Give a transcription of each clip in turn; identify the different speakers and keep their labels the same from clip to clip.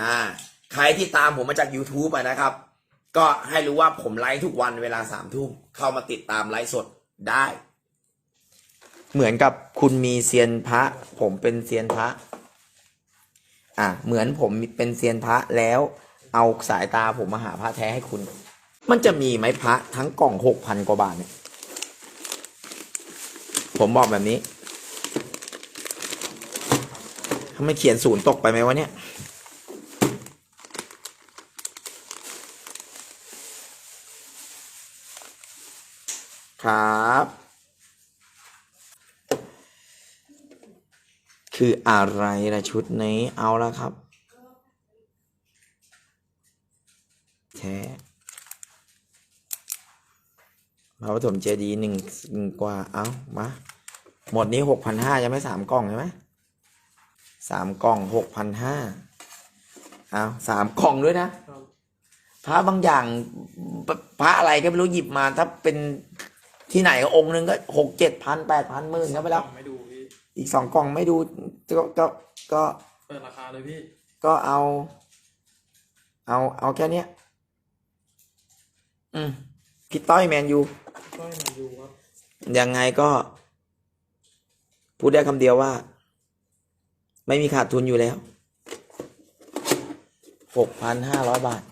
Speaker 1: อ่าใครที่ตามผมมาจาก YouTube อะนะครับ ก็ให้รู้ว่าผมไลฟ์ทุกวันเวลาสามทุ่มเข้ามาติดตามไลฟ์สดได้ เหมือนกับคุณมีเซียนพระ ผมเป็นเซียนพระ อะเหมือนผมเป็นเซียนพระแล้ว เอาสายตาผมมาหาพระแท้ให้คุณ มันจะมีไหมพระทั้งกล่องหกพันกว่าบาทเนี่ยผมบอกแบบนี้ทำไมเขียนศูนย์ตกไปไหมวะเนี่ย ครับ คืออะไรล่ะชุดนี้เอาละครับ แท้พระปฐมเจดีย์หนึ่งหนึ่งกว่า เอามา หมดนี้หกพันห้ายังไม่สามกล่องใช่ไหมสามกล่องหกพันห้าเอาสามกล่องด้วยนะ
Speaker 2: ครับ
Speaker 1: พระบางอย่างพพระอะไรก็ไม่รู้หยิบมา ถ้าเป็น ที่ไหนก็องค์หนึ่งก็หกเจ็ดพันแปดพันหมื่นก็ไปแล้ว
Speaker 2: ไม่ดูพี่
Speaker 1: อีกสองกล่องไม่ดูก็ก็ก็
Speaker 2: เปิดราคาเลยพี่
Speaker 1: ก็เอา เอาเอาแค่เนี้ย อืมพี่ต้อยแมนยู
Speaker 2: ก็ให้มันดูครับ
Speaker 1: ยังไงก็ พูดได้คำเดียวว่า ไม่มีขาดทุนอยู่แล้วหกพันห้าร้อยบาท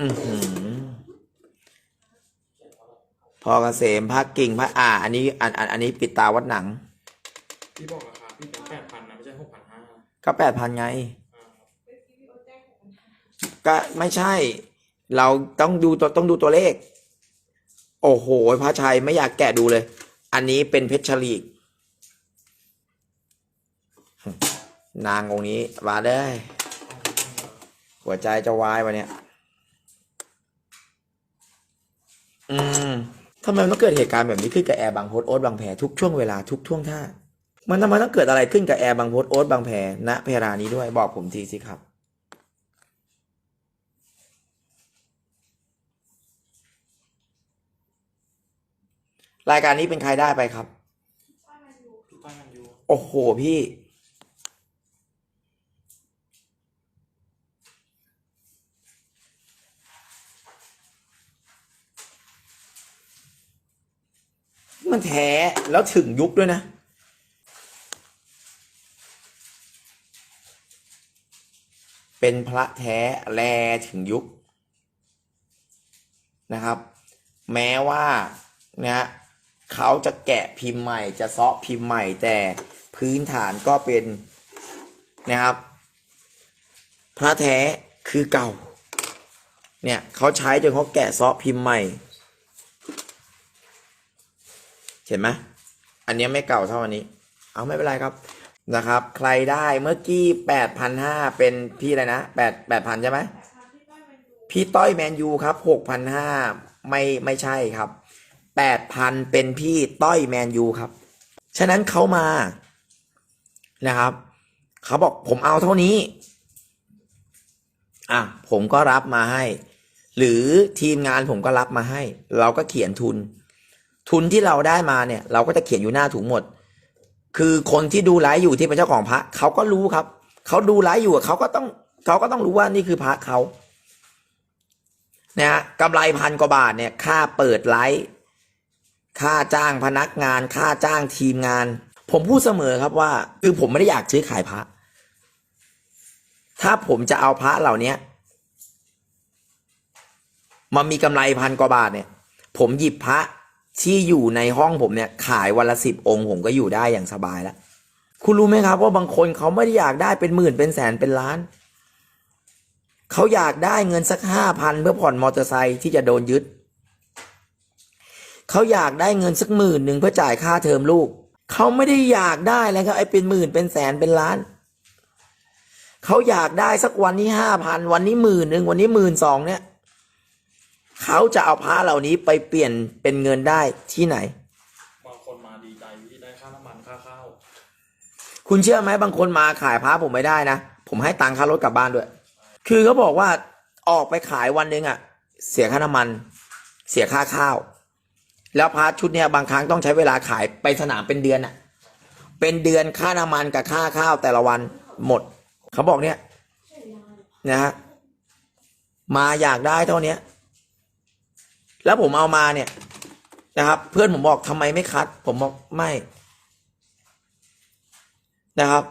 Speaker 1: อือหือพอเกษมพักกิ่งพักอ่า อันนี้อันอันอันนี้ปิดตาวัดหนัง
Speaker 2: พี่บอกราคาพี่เป็นแปดพันนะไม่ใช่หกพันห้า
Speaker 1: ก็แปดพันไง ก็ไม่ใช่ เราต้องดูตัวต้องดูตัวเลข โอ้โห พระชัยไม่อยากแกะดูเลย อันนี้เป็นเพชรฉลีก นางองค์นี้มาได้ หัวใจจะวายวันเนี้ย อืมทำไมมันต้องเกิดเหตุการณ์แบบนี้ขึ้นกับแอร์บางโพสโอ๊ตบางแพทุกช่วงเวลาทุกช่วงท่า มันทำไมต้องเกิดอะไรขึ้นกับแอร์บางโพสโอ๊ตบางแพณเพรานี้ด้วยบอกผมทีสิครับรายการนี้เป็นใครได้ไปครับ
Speaker 2: พี่ต้อยมันดู
Speaker 1: โอ้โหพี่ แท้แล้วถึงยุคด้วยนะ เป็นพระแท้แลถึงยุคนะครับ แม้ว่านะเขาจะแกะพิมพ์ใหม่จะเซาะพิมพ์ใหม่แต่พื้นฐานก็เป็นนะครับ พระแท้คือเก่า เนี่ยเขาใช้จนเขาแกะเซาะพิมพ์ใหม่ เห็นไหมอันนี้ไม่เก่าเท่าอันนี้ เอาไม่เป็นไรครับนะครับ ใครได้เมื่อกี้แปดพันห้าเป็นพี่อะไรนะแปดแปดพันใช่ไหมพี่ต้อยแมนยูครับหกพันห้าไม่ไม่ใช่ครับแปดพันเป็นพี่ต้อยแมนยูครับ ฉะนั้นเขามานะครับเขาบอกผมเอาเท่านี้อะผมก็รับมาให้ หรือทีมงานผมก็รับมาให้ เราก็เขียนทุน ทุนที่เราได้มาเนี่ย เราก็จะเขียนอยู่หน้าถุงหมด คือคนที่ดูไลฟ์อยู่ที่เป็นเจ้าของพระเขาก็รู้ครับ เขาดูไลฟ์อยู่อะเขาก็ต้องเขาก็ต้องรู้ว่านี่คือพระเขานะฮะกำไรพันกว่าบาทเนี่ย ค่าเปิดไลฟ์ค่าจ้างพนักงาน ค่าจ้างทีมงาน ผมพูดเสมอครับว่า คือผมไม่ได้อยากซื้อขายพระ ถ้าผมจะเอาพระเหล่านี้มามีกำไรพันกว่าบาทเนี่ย ผมหยิบพระ ที่อยู่ในห้องผมเนี่ยขายวันละสิบองค์ ผมก็อยู่ได้อย่างสบายแล้วคุณรู้ไหมครับว่าบางคนเขาไม่ได้อยากได้เป็นหมื่นเป็นแสนเป็นล้าน เขาอยากได้เงินสักห้าพันเพื่อผ่อนมอเตอร์ไซค์ที่จะโดนยึด เขาอยากได้เงินสักหมื่นหนึ่งเพื่อจ่ายค่าเทอมลูก เขาไม่ได้อยากได้แล้วครับไอ้เป็นหมื่นเป็นแสนเป็นล้าน เขาอยากได้สักวันนี้ห้าพันวันนี้หมื่นหนึ่งวันนี้หมื่นสองเนี่ย เขาจะเอาพระเหล่านี้ไปเปลี่ยนเป็นเงินได้ที่ไหน
Speaker 2: บางคนมาดีใจพี่ได้ค่าน้ำมันค่าข้าว
Speaker 1: คุณเชื่อไหมบางคนมาขายพระผมไม่ได้นะ ผมให้ตังค่ารถกลับบ้านด้วย คือเขาบอกว่าออกไปขายวันหนึ่งอะเสียค่าน้ำมัน เสียค่าข้าว แล้วพระชุดเนี้ยบางครั้งต้องใช้เวลาขายไปสนามเป็นเดือนอะเป็นเดือนค่าน้ำมันกับค่าข้าวแต่ละวันหมด เขาบอกเนี่ยนะฮะมาอยากได้เท่าเนี้ย แล้วผมเอามาเนี่ยนะครับ เพื่อนผมบอกทำไมไม่คัด ผมบอกไม่นะครับ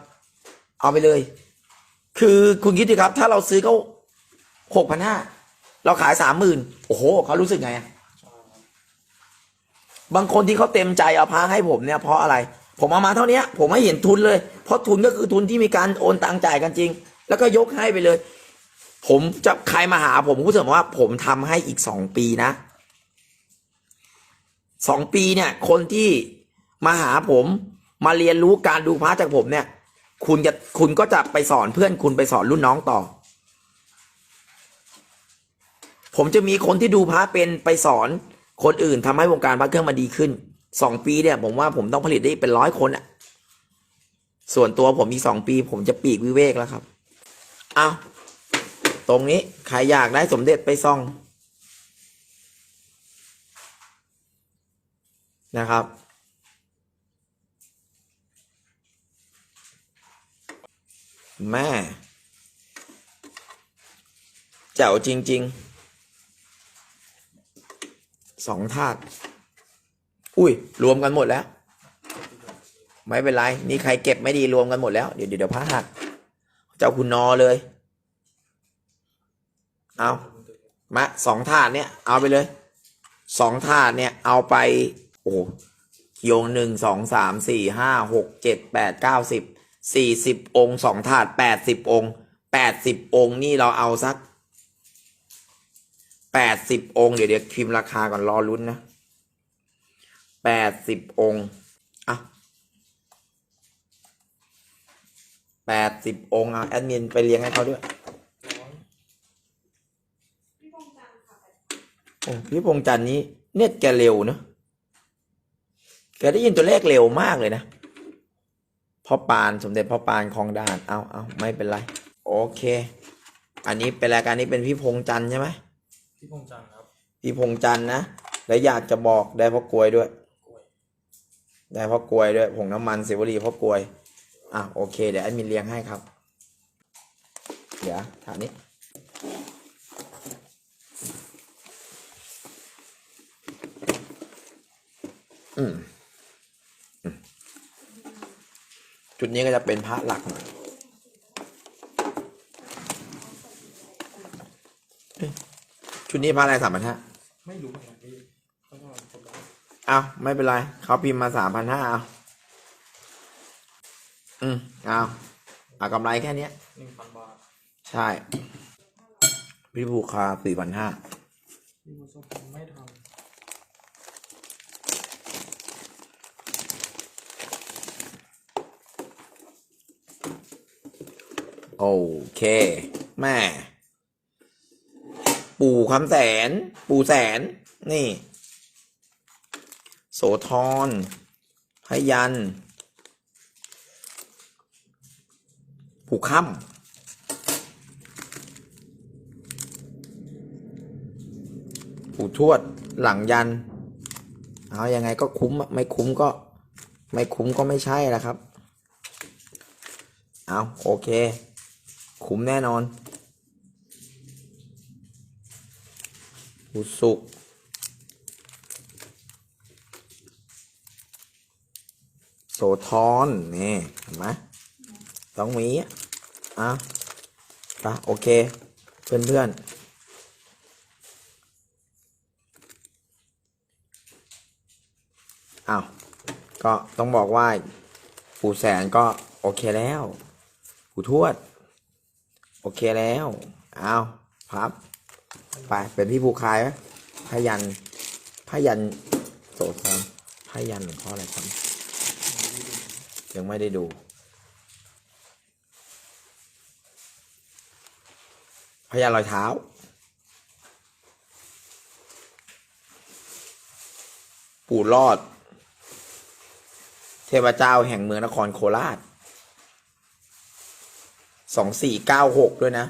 Speaker 1: เอาไปเลย คือคุณคิดดูครับ ถ้าเราซื้อเขาหกพันห้าเราขายสามหมื่นโอ้โหเขารู้สึกไง
Speaker 2: บา
Speaker 1: งคนที่เขาเต็มใจเอาพระให้ผมเนี่ยเพราะอะไร ผมเอามาเท่านี้ผมไม่เห็นทุนเลย เพราะทุนก็คือทุนที่มีการโอนตังจ่ายกันจริง แล้วก็ยกให้ไปเลย ผมจะใครมาหาผมผมพูดเสมอว่าผมทำให้อีกสองปีนะ สองปีเนี่ย คนที่มาหาผมมาเรียนรู้การดูพระจากผมเนี่ย คุณจะคุณก็จะไปสอนเพื่อนคุณไปสอนรุ่นน้องต่อ ผมจะมีคนที่ดูพระเป็นไปสอนคนอื่นทำให้วงการพระเครื่องมาดีขึ้นสองปีเนี่ย ผมว่าผมต้องผลิตได้เป็นร้อยคนอะส่วนตัวผมอีสองปี ผมจะปีกวิเวกแล้วครับ เอาตรงนี้ใครอยากได้สมเด็จไปซ่อง นะครับ แม่แจ๋วจริง ๆ สองถาดอุ้ย รวมกันหมดแล้ว ไม่เป็นไร นี่ใครเก็บไม่ดีรวมกันหมดแล้ว เดี๋ยวเดี๋ยวพระหักเจ้าคุณนอเลย เอามาสองถาดเนี่ย เอาไปเลย สองถาดเนี่ย เอาไป อ้โยงหนึ่งสองสามสี่ห้าหกเจ็ดแปดเก้าสิบสี่สิบองค์สองถาดแปดสิบองค์แปดสิบองค์นี่เราเอาสักแปดสิบองค์เดี๋ยวเดี๋ยวพิมพ์ราคาก่อนรอลุ้นนะแปดสิบองค์อะแปดสิบองค์อะแอดมินไปเลี้ยงให้เขาด้วยโอ้พี่พงจันนี้เน็ตแกเร็วเนอะ แกได้ยินตัวเลขเร็วมากเลยนะพ่อปานสมเด็จพ่อปานคลองด่านเอาเอาไม่เป็นไร โอเค อันนี้เป็นรายการนี้เป็นพี่พงษ์จันทร์ใช่ไหม
Speaker 2: พี่พงษ์จันทร์ครับ
Speaker 1: พี่พงษ์จันทร์นะแล้วอยากจะบอกได้พ่อกลวยด้วย
Speaker 2: กล้วย
Speaker 1: ได้พ่อกลวยด้วยผงน้ำมันเสวรีพ่อกลวยอะโอเค เดี๋ยวแอดมินเลี้ยงให้ครับ เดี๋ยวถามนี้อืมอืม จุดนี้ก็จะเป็นพระหลักหน่อยเอ๊ะชุดนี้พระอะไรสามพันห้า
Speaker 2: ไม่รู้เหมือนกันพี่ก็ต้องคนละ
Speaker 1: เอาไม่เป็นไรเขาพิมพ์มาสามพันห้าเอาอืมเอาเอากำไรแค่เนี้ย
Speaker 2: หนึ่งพันบาท
Speaker 1: ใช่ พี่ผูกคาสี่พันห้า
Speaker 2: พี่บุษบไม่ท
Speaker 1: โอ เคแม่ปู่คำแสน ปู่แสน นี่ โสธรพยันปู่ค่ำปู่ทวดหลังยัน เอายังไงก็คุ้ม ไม่คุ้มก็ ไม่คุ้มก็ไม่ใช่ละครับ เอาโอเค คุ้มแน่นอนอุสุกโสธรนี่เห็นไหมต้องมีอะอะโอเค เพื่อนเพื่อนอ้าว ก็ต้องบอกว่าปู่แสนก็โอเคแล้วปู่ทวด โอเคแล้วเอาพับ ไปเป็นพี่ภูคายไหมพยันพยันโสธรพยันหลวงพ่ออะไรครับ ยังไม่ได้ดู พยันรอยเท้าปู่รอด เทพเจ้าแห่งเมืองนครโคราช สองสี่เก้าหกด้วยนะ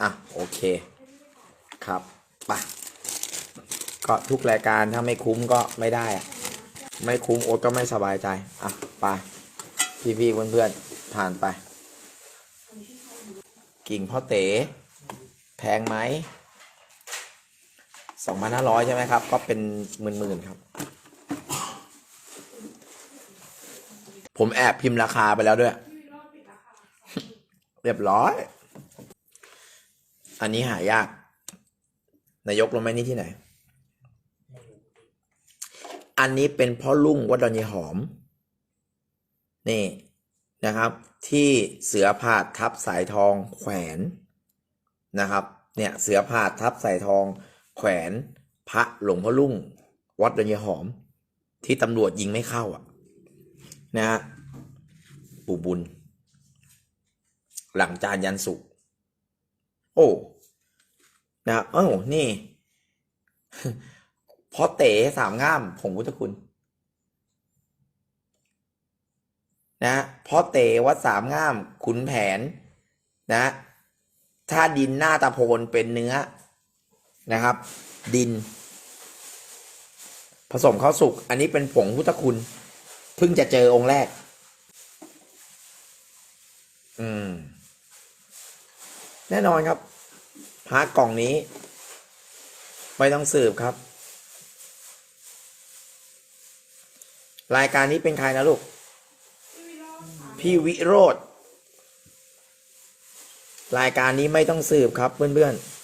Speaker 1: อะ โอเค ครับไปก็ทุกรายการถ้าไม่คุ้มก็ไม่ได้อะไม่คุ้มโอ๊ตก็ไม่สบายใจ อะ ไป พี่ๆเพื่อนๆผ่านไป กิ่งพ่อเต๋แพงไหมสองพันห้าร้อยใช่ไหมครับ ก็เป็นหมื่นๆครับ ผมแอบพิมพ์ราคาไปแล้วด้วย เรียบร้อย อันนี้หายาก นายกรู้ไหมนี่ที่ไหน อันนี้เป็นพ่อลุงวัดดอนยายหอม นี่นะครับ ที่เสือผาดทับสายทองแขวนนะครับ เนี่ยเสือผาดทับสายทอง แขวนพระหลวงพ่อลุงวัดดอนยายหอม ที่ตำรวจยิงไม่เข้าอะ นะฮะปู่บุญ หลังจานยันสุกโอ้นะครับเอ้านี่พอเต๋สามง่ามผงพุทธคุณ นะพอเต๋วัดสามง่ามขุนแผน นะถ้าดินหน้าตะโพนเป็นเนื้อนะครับ ดิน ผสมข้าวสุก อันนี้เป็นผงพุทธคุณ เพิ่งจะเจอองค์แรก อืม แน่นอนครับพระกล่องนี้ ไม่ต้องสืบครับ รายการนี้เป็นใครนะลูก พี่วิโรธรายการนี้ไม่ต้องสืบครับเพื่อนๆ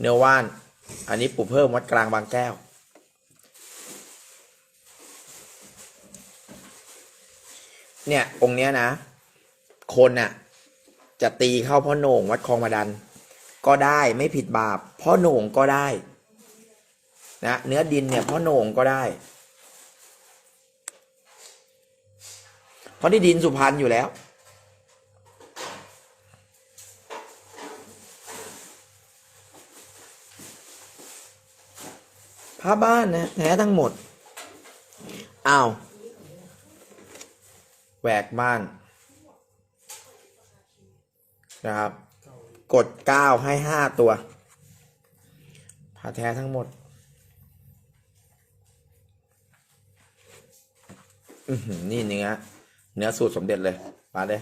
Speaker 1: เนื้อว่าน อันนี้ปู่เพิ่มวัดกลางบางแก้ว เนี่ย องค์เนี้ยนะ คนน่ะ จะตีเข้าพ่อโหน่งวัดคลองมาดัน ก็ได้ไม่ผิดบาปพ่อโหน่งก็ได้ นะ เนื้อดินเนี่ยพ่อโหน่งก็ได้ เพราะที่ดินสุพรรณอยู่แล้วผ้าบ้านนะแท้ทั้งหมด อ้าว แหวกบ้านนะครับ กดเก้าให้ห้าตัวผ้าแท้ทั้งหมดอืนี่เนื้อ เนื้อสูตรสมเด็จเลยมาเลย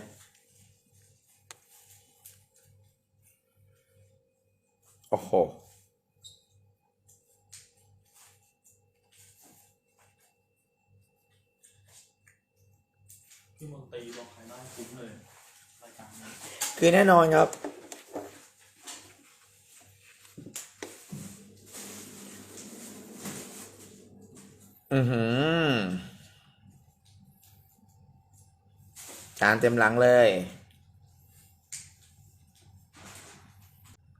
Speaker 1: โอ้โห
Speaker 2: พี่มนตรีบอกใครได้คุ้มเลยรายการนี้
Speaker 1: คือแน่นอนครับ อือหือ จานเต็มหลังเลย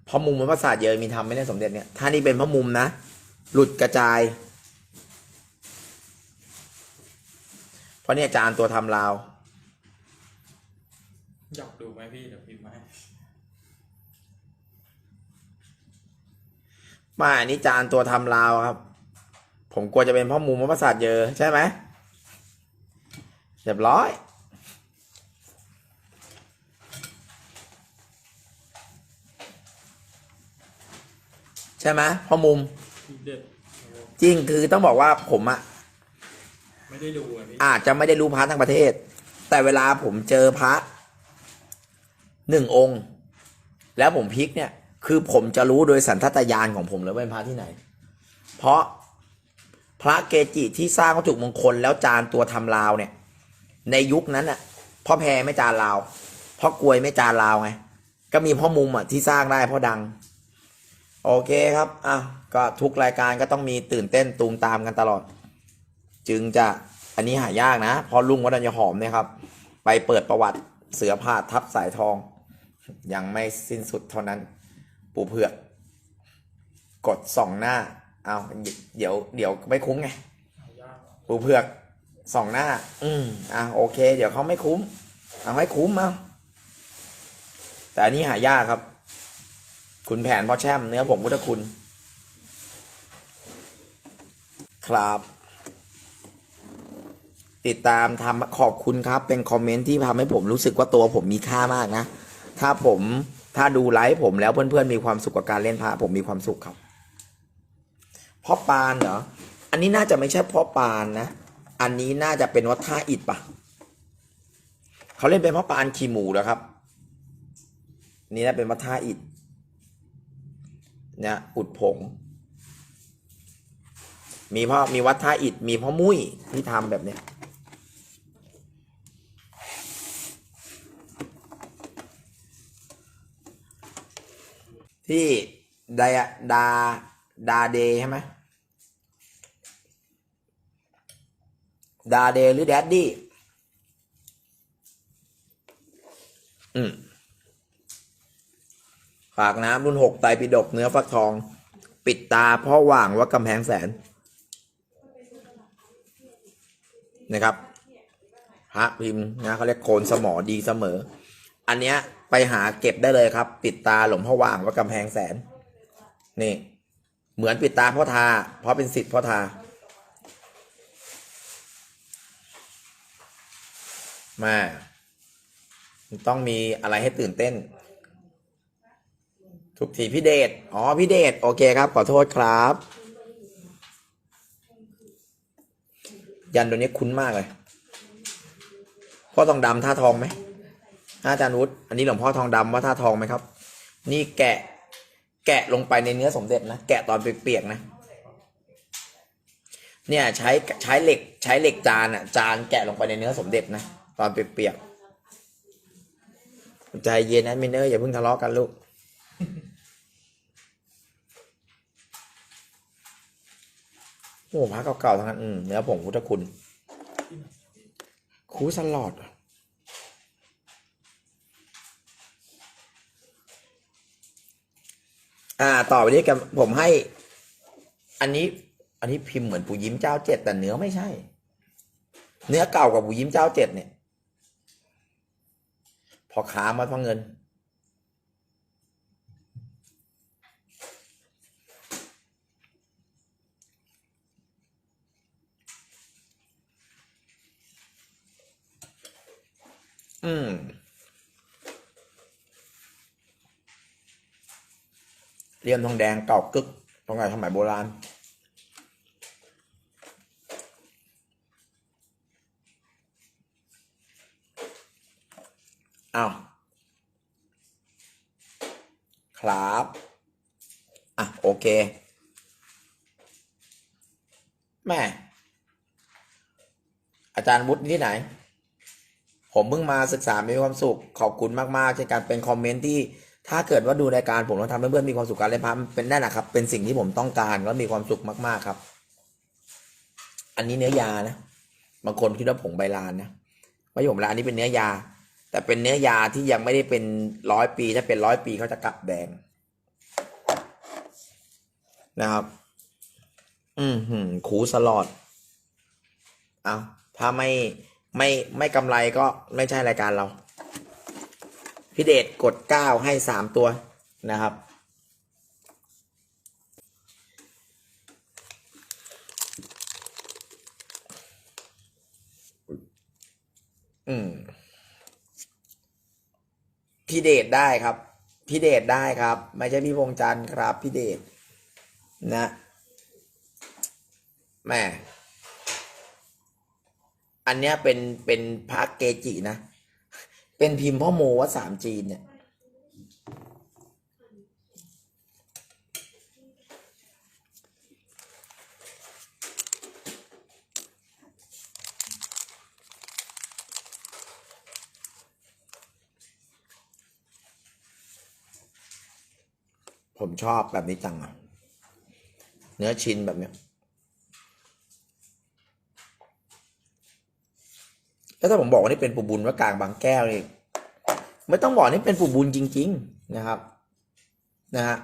Speaker 1: พราะมุมมันประสาทเยอะมีทำไม่ได้สมเด็จเนี่ย ถ้านี่เป็นพราะมุมนะ หลุดกระจาย เพราะเนี่ยจานตัวทำราว
Speaker 2: อยากดูไหมพี่เดี๋ยวพิมพ์มาให้
Speaker 1: มาอันนี้จานตัวทำราวครับ ผมกลัวจะเป็นเพ่อมุมมประสาทเยอะใช่ไหมเรียบร้อยใช่ไหมเพ่อมุม
Speaker 2: ทีเด็ด
Speaker 1: จริงคือต้องบอกว่าผมอะ
Speaker 2: ไม่ได้ดูอะพี่
Speaker 1: อาจจะไม่ได้รู้พระทั้งประเทศ แต่เวลาผมเจอพระหนึ่งองค์ แล้วผมพลิกเนี่ย คือผมจะรู้โดยสันทัตญาณของผมเลยว่าเป็นพระที่ไหน เพราะพระเกจิที่สร้างวัตถุมงคลแล้วจานตัวทำลาวเนี่ย ในยุคนั้นน่ะพ่อแพรไม่จานลาวพ่อกลวยไม่จานลาวไงก็มีพ่อมุมอะที่สร้างได้พ่อดัง โอเคครับอะก็ทุกรายการก็ต้องมีตื่นเต้นตูมตามกันตลอด จึงจะอันนี้หายากนะเพอลุงวัดดัญญหอมเนี่ยครับ ไปเปิดประวัติเสือผ่าทับสายทอง ยังไม่สิ้นสุดเท่านั้น ปูเผือก กดส่องหน้าเอาเดี๋ยวเดี๋ยวไม่คุ้มไง
Speaker 2: หายากอะ
Speaker 1: ปูเผือกส่องหน้า อืมอะโอเค เดี๋ยวเขาไม่คุ้ม เอาให้คุ้มเอาแต่อันนี้หายากครับ คุณแผนพ่อแช่มเนื้อผมพุทธคุณ ครับ ติดตามทำขอบคุณครับ เป็นคอมเมนต์ที่ทำให้ผมรู้สึกว่าตัวผมมีค่ามากนะ ถ้าผมถ้าดูไลฟ์ผมแล้วเพื่อนๆมีความสุขกับการเล่นพระผมมีความสุขครับพ่อปานเหรออันนี้น่าจะไม่ใช่พ่อปานนะ อันนี้น่าจะเป็นวัดท่าอิฐปะเขาเล่นเป็นพ่อปานขี่หมูแล้วครับ นี่น่าเป็นวัดท่าอิฐเนี่ยอุดผง มีพ่อมีวัดท่าอิฐมีพ่อมุ้ยที่ทำแบบเนี้ย ที่ดาดาดาเดใช่ไหมดาเดหรือแดดดี้อืมฝากน้ำรุ่นหกไตปิฎกเนื้อฟักทอง ปิดตาพ่อหว่างว่ากำแพงแสน นะครับพระพิมพ์นะเขาเรียกโคนสมอดีเสมอ อันเนี้ย ไปหาเก็บได้เลยครับ ปิดตาหลวงพ่อว่างว่ากำแพงแสน นี่ เหมือนปิดตาพ่อทา เพราะเป็นสิทธิ์พ่อทา มาต้องมีอะไรให้ตื่นเต้น ทุกทีพี่เดชอ๋อพี่เดชโอเคครับ ขอโทษครับ ยันตัวนี้คุ้นมากเลยพ่อทองดำท่าทองไหม อาจารย์วุฒิอันนี้หลวงพ่อทองดำว่าท่าทองไหมครับ นี่แกะ แกะลงไปในเนื้อสมเด็จนะ แกะตอนเปียกๆนะ เนี่ยใช้ใช้เหล็กใช้เหล็กจานอะ จานแกะลงไปในเนื้อสมเด็จนะ ตอนเปียกๆใจเย็นนะมินเนอร์อย่าเพิ่งทะเลาะกันลูกโอ้พระเก่าๆทั้งนั้นเนื้อผงพุทธคุณคูสลอดอ่ อ่า ต่อไปนี้กันผมให้ อันนี้ อันนี้พิมพ์เหมือนปู่ยิ้มเจ้าเจ็ดแต่เนื้อไม่ใช่ เนื้อเก่ากว่าปู่ยิ้มเจ้าเจ็ดเนี่ย พอขามาเพราะเงิน อืม เลี่ยมทองแดงเก่ากึกตรงไหนสมัยโบราณอ้าวครับอะโอเคแม่อาจารย์วุฒิที่ไหน ผมเพิ่งมาศึกษามีความสุข ขอบคุณมากๆเช่นกันเป็นคอมเมนต์ที่ ถ้าเกิดว่าดูรายการผมแล้วทำให้เพื่อนมีความสุขการเล่นพระมันเป็นแน่นะครับ เป็นสิ่งที่ผมต้องการแล้วมีความสุขมากๆครับ อันนี้เนื้อยานะ บางคนคิดว่าผงใบลานนะไม่ใช่ผงใบลานอันนี้เป็นเนื้อยา แต่เป็นเนื้อยาที่ยังไม่ได้เป็นร้อยปี ถ้าเป็นร้อยปีเขาจะกลับแดงนะครับ อืมหืมขูสลอดเอาถ้าไม่ไม่ไม่กำไรก็ไม่ใช่รายการเรา พี่เดชกดเก้าให้สามตัวนะครับ อืมพี่เดชได้ครับ พี่เดชได้ครับ ไม่ใช่พี่พงจันทร์ครับพี่เดชนะแหม่อันเนี้ยเป็นเป็นพระเกจินะ เป็นพิมพ์พ่อโมวัดสามจีนเนี่ย ผมชอบแบบนี้จังอะเนื้อชิ้นแบบเนี้ย แล้วถ้าผมบอกว่านี่เป็นปูบุญว่ากลางบางแก้วนี่ไม่ต้องบอกนี่เป็นปูบุญจริง ๆนะครับนะฮะ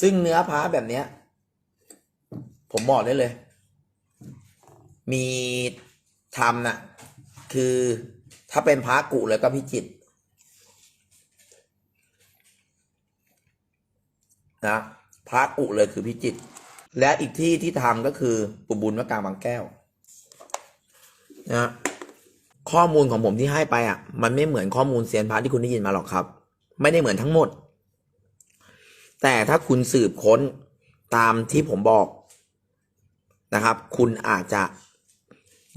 Speaker 1: ซึ่งเนื้อพระแบบเนี้ย ผมบอกได้เลย มีทำน่ะ คือถ้าเป็นพระกุแล้วก็พิจิตนะพระกุเลยคือพิจิต และอีกที่ที่ทำก็คือปู่บุญว่ากลางบางแก้ว นะ ข้อมูลของผมที่ให้ไปอะ มันไม่เหมือนข้อมูลเซียนพระที่คุณได้ยินมาหรอกครับ ไม่ได้เหมือนทั้งหมด แต่ถ้าคุณสืบค้นตามที่ผมบอกนะครับ คุณอาจจะ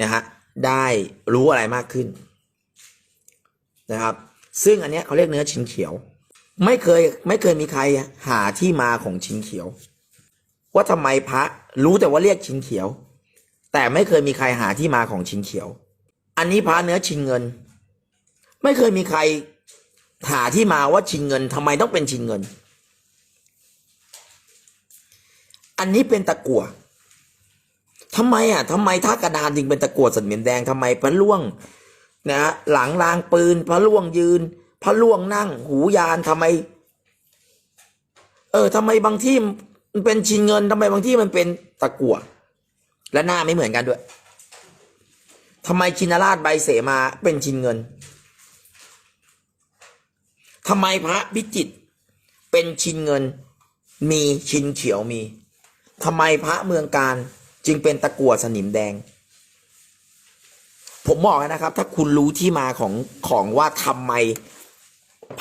Speaker 1: นะฮะได้รู้อะไรมากขึ้นนะครับ ซึ่งอันเนี้ยเขาเรียกเนื้อชินเขียว ไม่เคยไม่เคยมีใครหาที่มาของชินเขียว ว่าทำไมพระรู้แต่ว่าเรียกชินเขียว แต่ไม่เคยมีใครหาที่มาของชินเขียว อันนี้พระเนื้อชินเงิน ไม่เคยมีใครหาที่มาว่าชินเงินทำไมต้องเป็นชินเงิน อันนี้เป็นตะกั่วทำไมอะทำไมท่ากระดานจึงเป็นตะกั่วสันเหมียนแดงทำไมพระล่วงนะฮะหลังรางปืน พระล่วงยืน พระล่วงนั่ง หูยานทำไม เออทำไมบางที่มันเป็นชินเงินทำไมบางที่มันเป็นตะกั่วและหน้าไม่เหมือนกันด้วย ทำไมชินราชใบเสมาเป็นชินเงินทำไมพระพิจิตเป็นชินเงิน มีชินเขียวมีทำไมพระเมืองการจึงเป็นตะกั่วสนิมแดง ผมบอกนะครับ ถ้าคุณรู้ที่มาของของว่าทำไม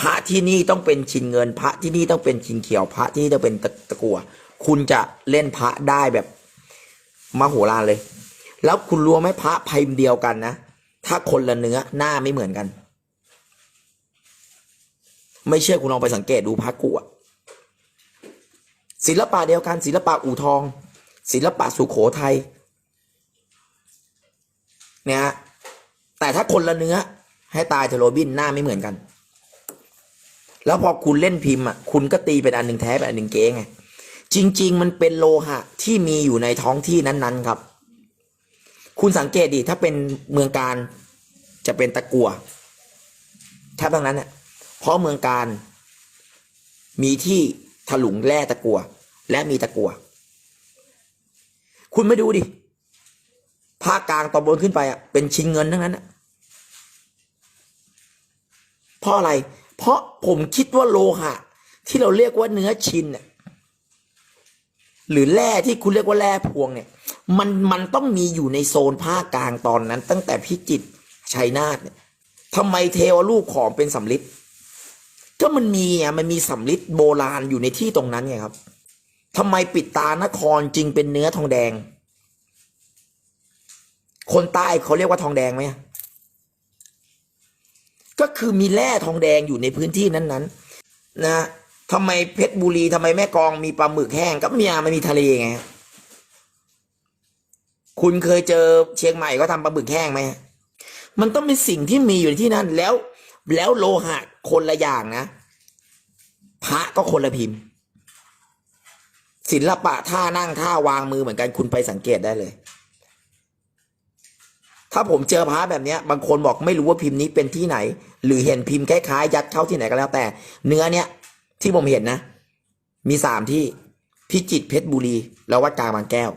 Speaker 1: พระที่นี่ต้องเป็นชินเงิน พระที่นี่ต้องเป็นชินเขียว พระที่นี่ต้องเป็นตะตะกั่วคุณจะเล่นพระได้แบบมโหฬารเลย แล้วคุณรู้ไหมพระพิมพ์เดียวกันนะ ถ้าคนละเนื้อหน้าไม่เหมือนกัน ไม่เชื่อคุณลองไปสังเกตดูพระกุอะศิลปะเดียวกัน ศิลปะอู่ทอง ศิลปะสุโขทัยเนี่ยฮะแต่ถ้าคนละเนื้อ ให้ตายเทโรบินหน้าไม่เหมือนกัน แล้วพอคุณเล่นพิมพ์อะคุณก็ตีเป็นอันหนึ่งแท้เป็นอันหนึ่งเก๊ไงจริง ๆ มันเป็นโลหะที่มีอยู่ในท้องที่นั้น ๆ ครับ คุณสังเกตดิถ้าเป็นเมืองการจะเป็นตะกัวแทบทั้งนั้นเนี่ยเพราะเมืองการมีที่ถลุงแร่ตะกัว และมีตะกัว คุณไม่ดูดิภาคกลางตอนบนขึ้นไปอะเป็นชิงเงินทั้งนั้นเพราะอะไร เพราะผมคิดว่าโลหะ ที่เราเรียกว่าเนื้อชินเนี่ย หรือแร่ที่คุณเรียกว่าแร่พวงเนี่ย มันมันต้องมีอยู่ในโซนภาคกลางตอนนั้น ตั้งแต่พิจิตรชัยนาทเนี่ยทำไมเทวรูปของเป็นสำลิดก็มันมีอะมันมีสำลิดโบราณอยู่ในที่ตรงนั้นไงครับทำไมปิดตานครจึงเป็นเนื้อทองแดง คนใต้เขาเรียกว่าทองแดงไหมก็คือมีแร่ทองแดงอยู่ในพื้นที่นั้น ๆ นะ ทำไมเพชรบุรีทำไมแม่กองมีปลาหมึกแห้งก็มีอะมันมีทะเลไงคุณเคยเจอเชียงใหม่ก็ทำปลาหมึกแห้งไหมมันต้องเป็นสิ่งที่มีอยู่ที่นั่น แล้ว แล้วโลหะคนละอย่างนะพระก็คนละพิมพ์ ศิลปะท่านั่งท่าวางมือเหมือนกันคุณไปสังเกตได้เลย ถ้าผมเจอพระแบบนี้บางคนบอกไม่รู้ว่าพิมพ์นี้เป็นที่ไหน หรือเห็นพิมพ์คล้ายๆยัดเข้าที่ไหนก็แล้วแต่ เนื้อเนี้ย ที่ผมเห็นนะ มีสามที่พิจิตเพชรบุรี แล้ววัดกลางบางแก้ว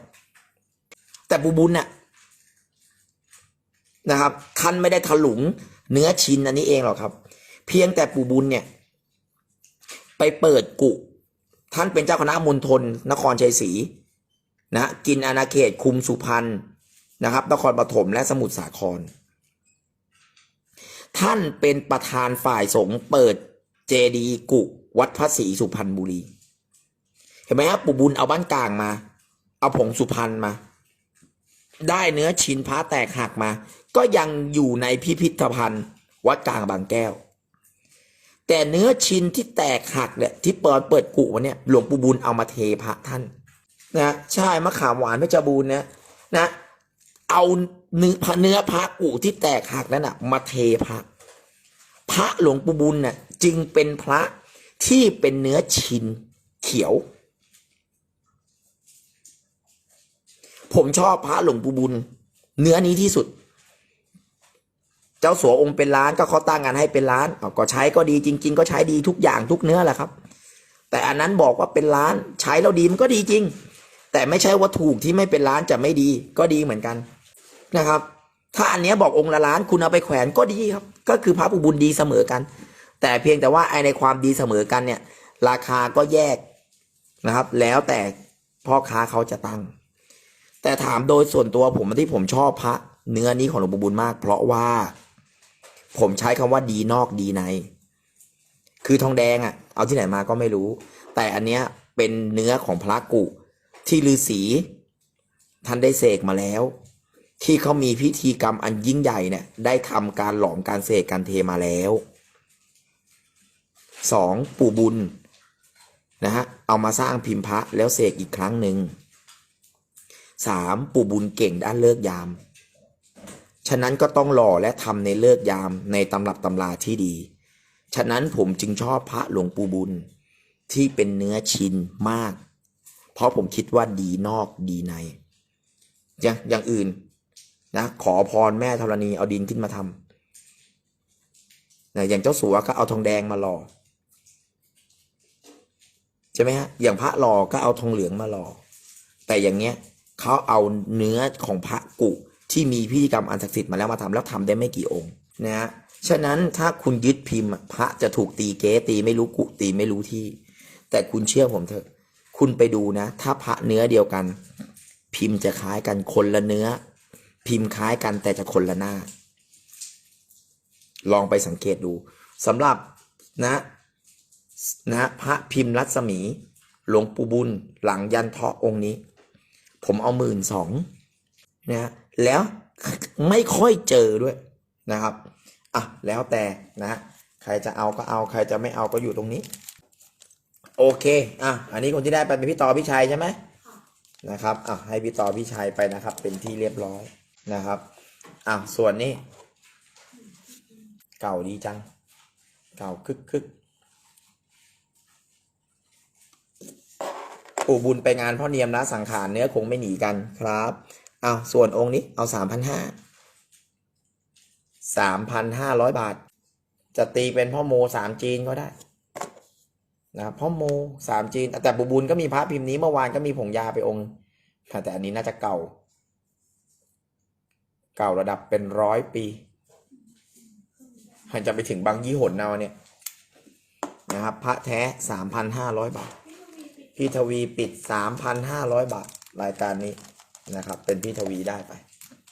Speaker 1: แต่ปูบุญน่ะนะครับ ท่านไม่ได้ถลุงเนื้อชิ้นอันนี้เองหรอกครับ เพียงแต่ปู่บุญเนี่ย ไปเปิดกุ ท่านเป็นเจ้าคณะมณฑลนครชัยศรีนะกินอาณาเขตคุมสุพรรณนะครับ นครปฐมและสมุทรสาคร ท่านเป็นประธานฝ่ายสงฆ์เปิดเจดีกุ วัดพระศรีสุพรรณบุรี เห็นไหมครับปู่บุญเอาบ้านกลางมา เอาผงสุพรรณมา ได้เนื้อชิ้นพระแตกหักมา ก็ยังอยู่ในพิพิธภัณฑ์ วัดกลางบางแก้ว แต่เนื้อชิ้นที่แตกหักเนี่ยที่เปิดเปิดกุวันเนี่ยหลวงปู่บุญเอามาเทพระท่านนะใช่มะขามหวานเพชรบูรณ์เนี่ยนะเอาเนื้อพระเนื้อพระกุที่แตกหักนั้นนะมาเทพระพระหลวงปู่บุญน่ะจึงเป็นพระ ที่เป็นเนื้อชิ้นเขียว ผมชอบพระหลวงปู่บุญ เนื้อนี้ที่สุด เจ้าสัวองค์เป็นล้านก็เขาตั้งงานให้เป็นล้านาก็ใช้ก็ดีจริง ๆ ก็ใช้ดีทุกอย่างทุกเนื้อแหละครับ แต่อันนั้นบอกว่าเป็นล้าน ใช้แล้วดีมันก็ดีจริง แต่ไม่ใช่ว่าถูกที่ไม่เป็นล้านจะไม่ดีก็ดีเหมือนกันนะครับถ้าอันเนี้ยบอกองค์ละล้านคุณเอาไปแขวนก็ดีครับ ก็คือพระปู่บุญดีเสมอกัน แต่เพียงแต่ว่าไอในความดีเสมอกันเนี่ย ราคาก็แยกนะครับ แล้วแต่พ่อค้าเขาจะตั้ง แต่ถามโดยส่วนตัวผมที่ผมชอบพระเนื้อนี้ของหลวงปู่บุญมาก เพราะว่าผมใช้คำว่าดีนอกดีใน คือทองแดงอะ่ะ เอาที่ไหนมาก็ไม่รู้ แต่อันเนี้ยเป็นเนื้อของพระกุ ที่ฤาษีท่านได้เสกมาแล้ว ที่เขามีพิธีกรรมอันยิ่งใหญ่เนี่ยได้ทำการหลอมการเสกการเทมาแล้ว สองปู่บุญนะฮะเอามาสร้างพิมพ์พระแล้วเสกอีกครั้งหนึ่งสามปู่บุญเก่งด้านเลิกยาม ฉะนั้นก็ต้องหล่อและทำในเลิกยามในตำรับตำราที่ดี ฉะนั้นผมจึงชอบพระหลวงปู่บุญที่เป็นเนื้อชินมาก เพราะผมคิดว่าดีนอกดีใน อย่างอย่างอื่นนะขอพรแม่ธรณีเอาดินขึ้นมาทำนะอย่างเจ้าสัวก็เอาทองแดงมาหล่อ ใช่ไหมฮะอย่างพระหล่อก็เอาทองเหลืองมาหล่อแต่อย่างเงี้ยเขาเอาเนื้อของพระกุที่มีพิธีกรรมอันศักดิ์สิทธิ์มาแล้วมาทำแล้วทำได้ไม่กี่องค์นะฮะฉะนั้นถ้าคุณยึดพิมพ์พระจะถูกตีเก๊ตีไม่รู้กุตีไม่รู้ที่ แต่คุณเชื่อผมเถอะ คุณไปดูนะ ถ้าพระเนื้อเดียวกัน พิมพ์จะคล้ายกันคนละเนื้อ พิมพ์คล้ายกันแต่จะคนละหน้า ลองไปสังเกตดูสำหรับนะ นะพระพิมพ์รัศมี หลวงปู่บุญ หลังยันเทาะองค์นี้ ผมเอาหมื่นสองนะฮะแล้วไม่ค่อยเจอด้วยนะครับอะแล้วแต่นะใครจะเอาก็เอาใครจะไม่เอาก็อยู่ตรงนี้ โอเคอะอันนี้คนที่ได้ไปเป็นพี่ต่อพี่ชัยใช่ไหมนะครับอะให้พี่ต่อพี่ชัยไปนะครับ เป็นที่เรียบร้อยนะครับอะส่วนนี้ เก่าดีจัง เก่าคึกคึก ปู่บุญไปงานพ่อเนียมนะสังขารเนื้อคงไม่หนีกันครับเอาส่วนองค์นี้เอาสามพันห้าสามพันห้าร้อยบาท จะตีเป็นพ่อโมสามจีนก็ได้นะพ่อโมสามจีน แต่บุบุญก็มีพระพิมพ์นี้เมื่อวานก็มีผงยาไปองค์แต่อันนี้น่าจะเก่า เก่าระดับเป็นร้อยปีมันจะไปถึงบางยี่หนเอาเนี่ยนะครับ พระแท้สามพันห้าร้อยบาท พี่ทวีปิดสามพันห้าร้อยบาท รายการนี้นะครับ เป็นพี่ทวีได้ไป